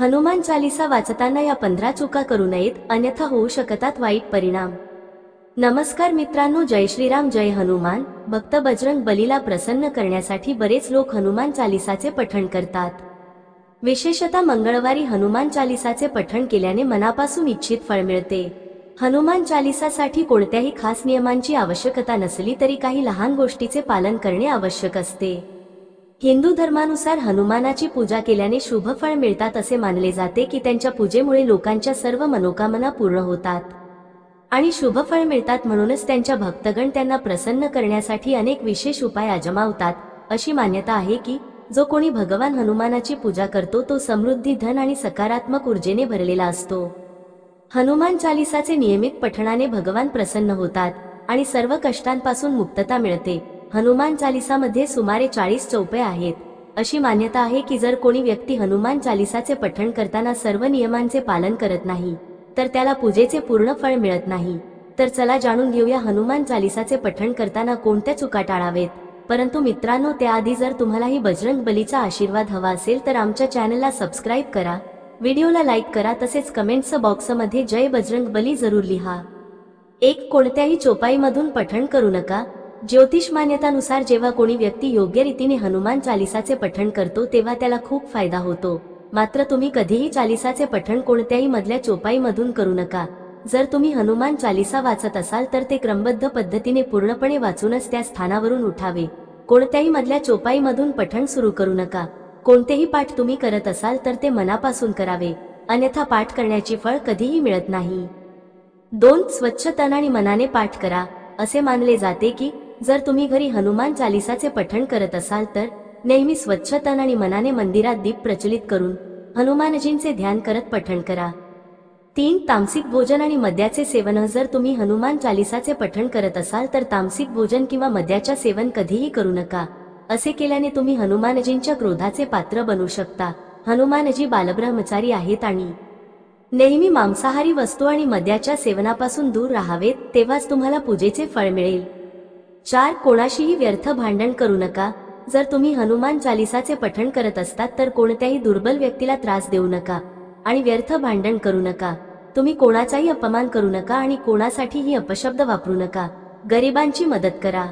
हनुमान चालिसा वाचताना या पंधरा चुका करू नयेत अन्यथा होऊ शकतात वाईट परिणाम. नमस्कार मित्रांनो जय श्रीराम जय हनुमान. भक्त बजरंग बलीला प्रसन्न करण्यासाठी बरेच लोक हनुमान चालिसाचे पठण करतात. विशेषतः मंगळवारी हनुमान चालिसाचे पठण केल्याने मनापासून इच्छित फळ मिळते. हनुमान चालिसासाठी कोणत्याही खास नियमांची आवश्यकता नसली तरी काही लहान गोष्टीचे पालन करणे आवश्यक असते. हिंदू धर्मानुसार हनुमानाची पूजा केल्याने शुभ फळ मिळतात असे मानले जाते की त्यांच्या पूजेमुळे लोकांच्या सर्व मनोकामना पूर्ण होतात. आणि शुभ फळ मिळतात म्हणूनच त्यांच्या भक्तगण त्यांना प्रसन्न करण्यासाठी अनेक विशेष उपाय आजमावतात अशी मान्यता आहे की जो कोणी भगवान हनुमानाची पूजा करतो तो समृद्धी धन आणि सकारात्मक ऊर्जेने भरलेला असतो. हनुमान चालिसाचे नियमित पठणाने भगवान प्रसन्न होतात आणि सर्व कष्टांपासून मुक्तता मिळते. हनुमान चालिसामध्ये सुमारे चाळीस चौपे आहेत. अशी मान्यता आहे की जर कोणी व्यक्ती हनुमान चालिसाचे पठण करताना सर्व नियमांचे पालन करत नाही तर त्याला पूजेचे पूर्ण फळ मिळत नाही. तर चला जाणून घेऊया हनुमान चालिसाचे पठण करताना कोणत्या चुका टाळावेत. परंतु मित्रांनो त्याआधी जर तुम्हालाही बजरंग बलीचा आशीर्वाद हवा असेल तर आमच्या चॅनलला सबस्क्राईब करा. व्हिडिओला लाईक करा तसेच कमेंट्स बॉक्समध्ये जय बजरंग बली जरूर लिहा. एक कोणत्याही चोपाईमधून पठण करू नका. ज्योतिष मान्यतानुसार जेव्हा कोणी व्यक्ती योग्य रीतीने हनुमान चालिसाचे पठण करतो तेव्हा त्याला खूप फायदा होतो. मात्र तुम्ही कधीही चालिसाचे पठण कोणत्याही मधल्या चोपाईमधून करू नका. जर तुम्ही हनुमान चालिसा वाचत असाल तर ते क्रमबद्ध पद्धतीने पूर्णपणे वाचूनच त्या स्थानावरून उठावे. कोणत्याही मधल्या चोपाईमधून पठण सुरू करू नका. कोणतेही पाठ तुम्ही करत असाल तर ते मनापासून करावे. अन्यथा पाठ करण्याची फळ कधीही मिळत नाही. दोन स्वच्छ तन आणि मनाने पाठ करा. असे मानले जाते की जर तुम्ही घरी हनुमान चालिसाचे पठण करत असाल तर नेहमी स्वच्छ तन आणि मनाने मंदिरात दीप प्रचलित करून हनुमानजींचे ध्यान करत पठण करा. तीन तामसिक भोजन आणि मद्याचे सेवन. जर तुम्ही हनुमान चालिसाचे पठण करत असाल तर तामसिक भोजन किंवा मद्याच्या सेवन कधीही करू नका. असे केल्याने तुम्ही हनुमानजींच्या क्रोधाचे पात्र बनू शकता. हनुमानजी बालब्रह्मचारी आहेत आणि नेहमी मांसाहारी वस्तू आणि मद्याच्या सेवनापासून दूर राहावेत तेव्हाच तुम्हाला पूजेचे फळ मिळेल. चार कोणाशीही व्यर्थ भांडण करू नका. जर तुम्ही हनुमान चालिसाचे पठण करत असतात तर कोणत्याही दुर्बल व्यक्तीला त्रास देऊ नका. आणि व्यर्थ भांडण करू नका. तुम्ही कोणाचाही अपमान करू नका आणि कोणासाठीही अपशब्द वापरू नका. गरिबांची मदत करा.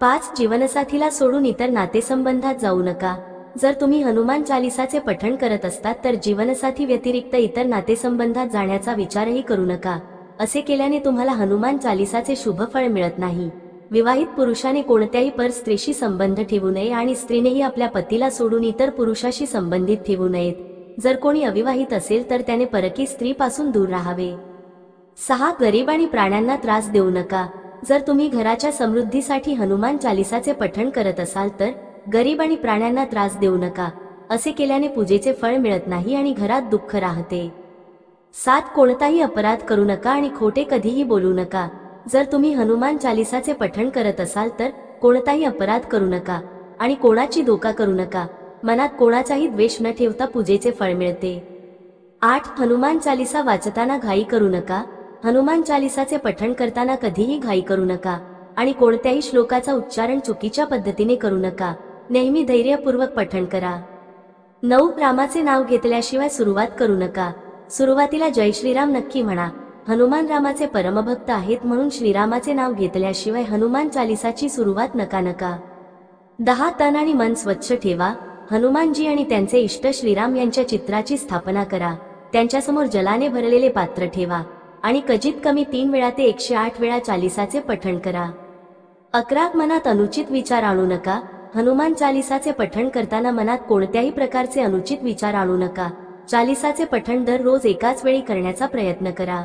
पाच जीवनसाथीला सोडून इतर नातेसंबंधात जाऊ नका. जर तुम्ही हनुमान चालिसाचे पठण करत असतात तर जीवनसाथी व्यतिरिक्त इतर नातेसंबंधात जाण्याचा विचारही करू नका. असे केल्याने तुम्हाला हनुमान चालिसाचे शुभ फळ मिळत नाही. विवाहित पुरुषाने कोणत्याही पर स्त्रीशी संबंध ठेवू नये आणि स्त्रीनेही आपल्या पतीला सोडून इतर पुरुषाशी संबंधित ठेवू नयेत. जर कोणी अविवाहित असेल तर त्याने परकी स्त्रीपासून दूर राहावे. सहा गरीब आणि प्राण्यांना त्रास देऊ नका. जर तुम्ही घराच्या समृद्धीसाठी हनुमान चालिसाचे पठण करत असाल तर गरीब आणि प्राण्यांना त्रास देऊ नका. असे केल्याने पूजेचे फळ मिळत नाही आणि घरात दुःख राहते. सात कोणताही अपराध करू नका आणि खोटे कधीही बोलू नका. जर तुम्ही हनुमान चालिसाचे पठण करत असाल तर कोणताही अपराध करू नका आणि कोणाची धोका करू नका. मनात कोणाचाही द्वेष न ठेवता पूजेचे फळ मिळते. आठ. हनुमान चालिसा वाचताना घाई करू नका. हनुमान चालिसाचे पठण करताना कधीही घाई करू नका आणि कोणत्याही श्लोकाचा उच्चारण चुकीच्या पद्धतीने करू नका. नेहमी धैर्यपूर्वक पठण करा. नऊ. रामाचे नाव घेतल्याशिवाय सुरुवात करू नका. सुरुवातीला जय श्रीराम नक्की म्हणा. हनुमान रामाचे परमभक्त आहेत म्हणून श्रीरामाचे नाव घेतल्याशिवाय हनुमान चालिसाची सुरुवात नका नका. दहा तन आणि मन स्वच्छ ठेवा हनुमानजी आणि त्यांचे इष्ट श्रीराम यांच्या चित्राची स्थापना करा त्यांच्यासमोर जलाने भरलेले पात्र ठेवा आणि कजीत कमी तीन वेळा ते एकशे आठ वेळा चालिसाचे पठण करा. अकराक मनात अनुचित विचार आणू नका हनुमान चालिसाचे पठण करताना मनात कोणत्याही प्रकारचे अनुचित विचार आणू नका चालिसाचे पठण दररोज एकाच वेळी करण्याचा प्रयत्न करा.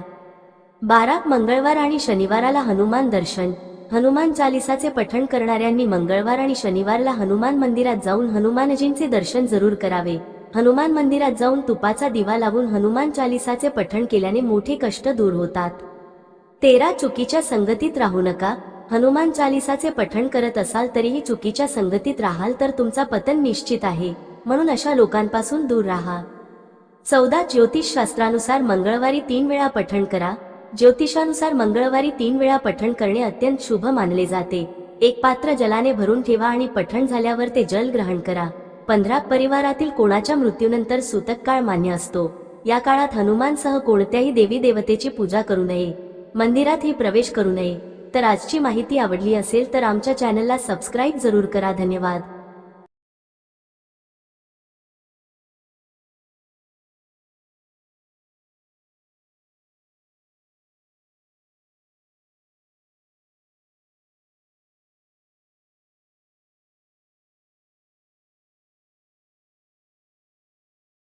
बारा मंगळवार आणि शनिवाराला हनुमान दर्शन. हनुमान चालिसाचे पठण करणाऱ्यांनी मंगळवार आणि शनिवारला हनुमान मंदिरात जाऊन हनुमानजींचे दर्शन जरूर करावे. हनुमान मंदिरात जाऊन तुपाचा दिवा लावून हनुमान चालिसाचे पठण केल्याने मोठे कष्ट दूर होतात. तेरा चुकीच्या संगतीत राहू नका. हनुमान चालिसाचे पठण करत असाल तरीही चुकीच्या संगतीत राहाल तर तुमचा पतन निश्चित आहे. म्हणून अशा लोकांपासून दूर राहा. चौदा ज्योतिष शास्त्रानुसार मंगळवारी तीन वेळा पठण करा. ज्योतिषानुसार मंगळवारी तीन वेळा पठण करणे अत्यंत शुभ मानले जाते. एक पात्र जलाने भरून ठेवा आणि पठण झाल्यावर ते जल ग्रहण करा. पंधरा परिवारातील कोणाच्या मृत्यूनंतर सूतक काळ मान्य असतो. या काळात हनुमानसह कोणत्याही देवी देवतेची पूजा करू नये. मंदिरातही प्रवेश करू नये. तर आजची माहिती आवडली असेल तर आमच्या चॅनलला सबस्क्राईब जरूर करा. धन्यवाद.